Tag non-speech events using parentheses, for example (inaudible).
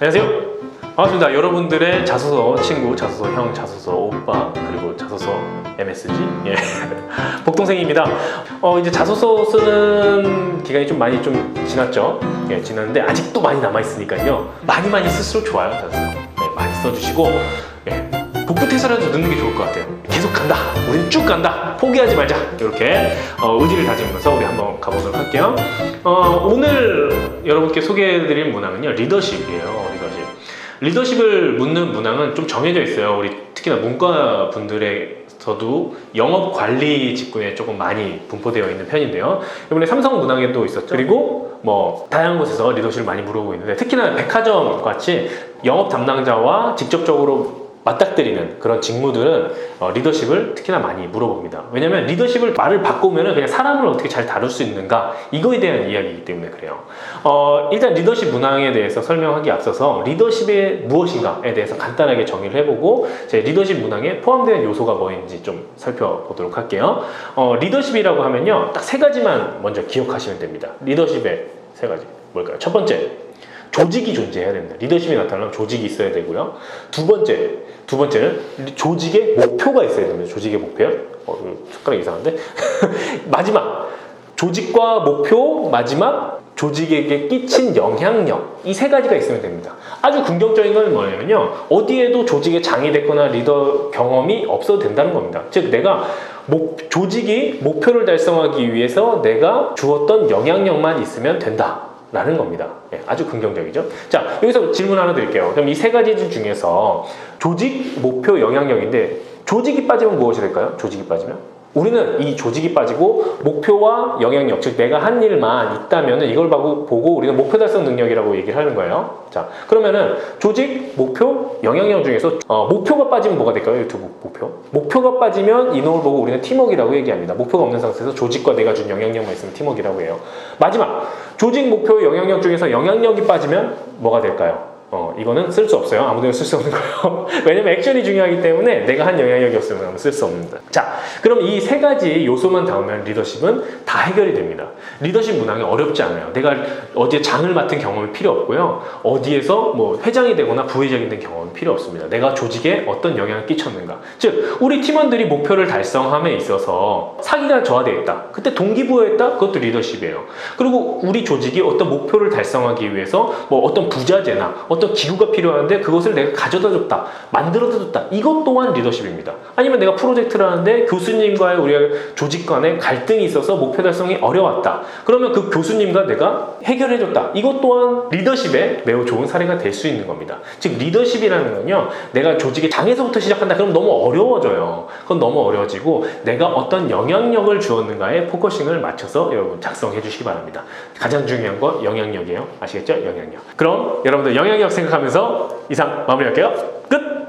안녕하세요. 반갑습니다. 여러분들의 자소서 친구, 자소서 형, 자소서 오빠, 그리고 자소서 MSG 예. (laughs) 복동생입니다. 어, 이제 자소서 쓰는 기간이 좀 많이 좀 지났죠. 예, 지났는데 아직도 많이 남아 있으니까요. 많이 많이 쓸수록 좋아요, 자소서. 네, 많이 써주시고 예. 북부태서라도 넣는 게 좋을 것 같아요. 간다. 우린 쭉 간다. 포기하지 말자. 이렇게 어, 의지를 다지면서 우리 한번 가보도록 할게요. 어, 오늘 여러분께 소개해드릴 문항은요 리더십이에요. 리더십. 리더십을 묻는 문항은 좀 정해져 있어요. 우리 특히나 문과 분들에서도 영업 관리 직군에 조금 많이 분포되어 있는 편인데요. 이번에 삼성 문항에도 있었죠. 그리고 뭐 다양한 곳에서 리더십을 많이 물어보고 있는데 특히나 백화점 같이 영업 담당자와 직접적으로 맞닥뜨리는 그런 직무들은 어, 리더십을 특히나 많이 물어봅니다. 왜냐면 리더십을 말을 바꾸면 그냥 사람을 어떻게 잘 다룰 수 있는가 이거에 대한 이야기이기 때문에 그래요. 어, 일단 리더십 문항에 대해서 설명하기 앞서서 리더십이 무엇인가에 대해서 간단하게 정의를 해보고 제 리더십 문항에 포함되는 요소가 뭐인지 좀 살펴보도록 할게요. 어, 리더십이라고 하면요 딱 세 가지만 먼저 기억하시면 됩니다. 리더십의 세 가지 뭘까요? 첫 번째 조직이 존재해야 됩니다. 리더십이 나타나면 조직이 있어야 되고요. 두 번째, 두 번째는 조직의 목표가 있어야 됩니다. 조직의 목표요. 어, 숟가락 이상한데? (laughs) 마지막, 조직과 목표, 마지막, 조직에게 끼친 영향력. 이 세 가지가 있으면 됩니다. 아주 긍정적인 건 뭐냐면요. 어디에도 조직의 장이 됐거나 리더 경험이 없어도 된다는 겁니다. 즉, 내가 목, 조직이 목표를 달성하기 위해서 내가 주었던 영향력만 있으면 된다. 라는 겁니다. 예, 아주 긍정적이죠. 자, 여기서 질문 하나 드릴게요. 그럼 이 세 가지 중에서 조직, 목표, 영향력인데 조직이 빠지면 무엇이 될까요? 조직이 빠지면? 우리는 이 조직이 빠지고 목표와 영향력, 즉 내가 한 일만 있다면 이걸 보고, 우리는 목표 달성 능력이라고 얘기를 하는 거예요. 자, 그러면은 조직, 목표, 영향력 중에서 어, 목표가 빠지면 뭐가 될까요? 유튜브 목표. 목표가 빠지면 이놈을 보고 우리는 팀워크라고 얘기합니다. 목표가 없는 상태에서 조직과 내가 준 영향력만 있으면 팀워크라고 해요. 마지막, 조직, 목표, 영향력 중에서 영향력이 빠지면 뭐가 될까요? 어, 이거는 쓸 수 없어요. 아무데나 쓸 수 없는 거예요. (laughs) 왜냐면 액션이 중요하기 때문에 내가 한 영향력이 없으면 쓸 수 없습니다. 자, 그럼 이 세 가지 요소만 닿으면 리더십은 다 해결이 됩니다. 리더십 문항이 어렵지 않아요. 내가 어디에 장을 맡은 경험이 필요 없고요. 어디에서 뭐 회장이 되거나 부회장이 된 경험이 필요 없습니다. 내가 조직에 어떤 영향을 끼쳤는가. 즉, 우리 팀원들이 목표를 달성함에 있어서 사기가 저하되어 있다. 그때 동기부여했다? 그것도 리더십이에요. 그리고 우리 조직이 어떤 목표를 달성하기 위해서 뭐 어떤 부자재나 어떤 기구가 필요한데 그것을 내가 가져다 줬다. 만들어다 줬다. 이것 또한 리더십입니다. 아니면 내가 프로젝트를 하는데 교수님과의 우리가 조직 간에 갈등이 있어서 목표 달성이 어려웠다. 그러면 그 교수님과 내가 해결해 줬다. 이것 또한 리더십의 매우 좋은 사례가 될 수 있는 겁니다. 즉 리더십이라는 건요. 내가 조직의 장에서부터 시작한다. 그럼 너무 어려워져요. 그건 너무 어려워지고 내가 어떤 영향력을 주었는가에 포커싱을 맞춰서 여러분 작성해 주시기 바랍니다. 가장 중요한 건 영향력이에요. 아시겠죠? 영향력. 그럼 여러분들 영향력 생각하면서 이상 마무리할게요. 끝!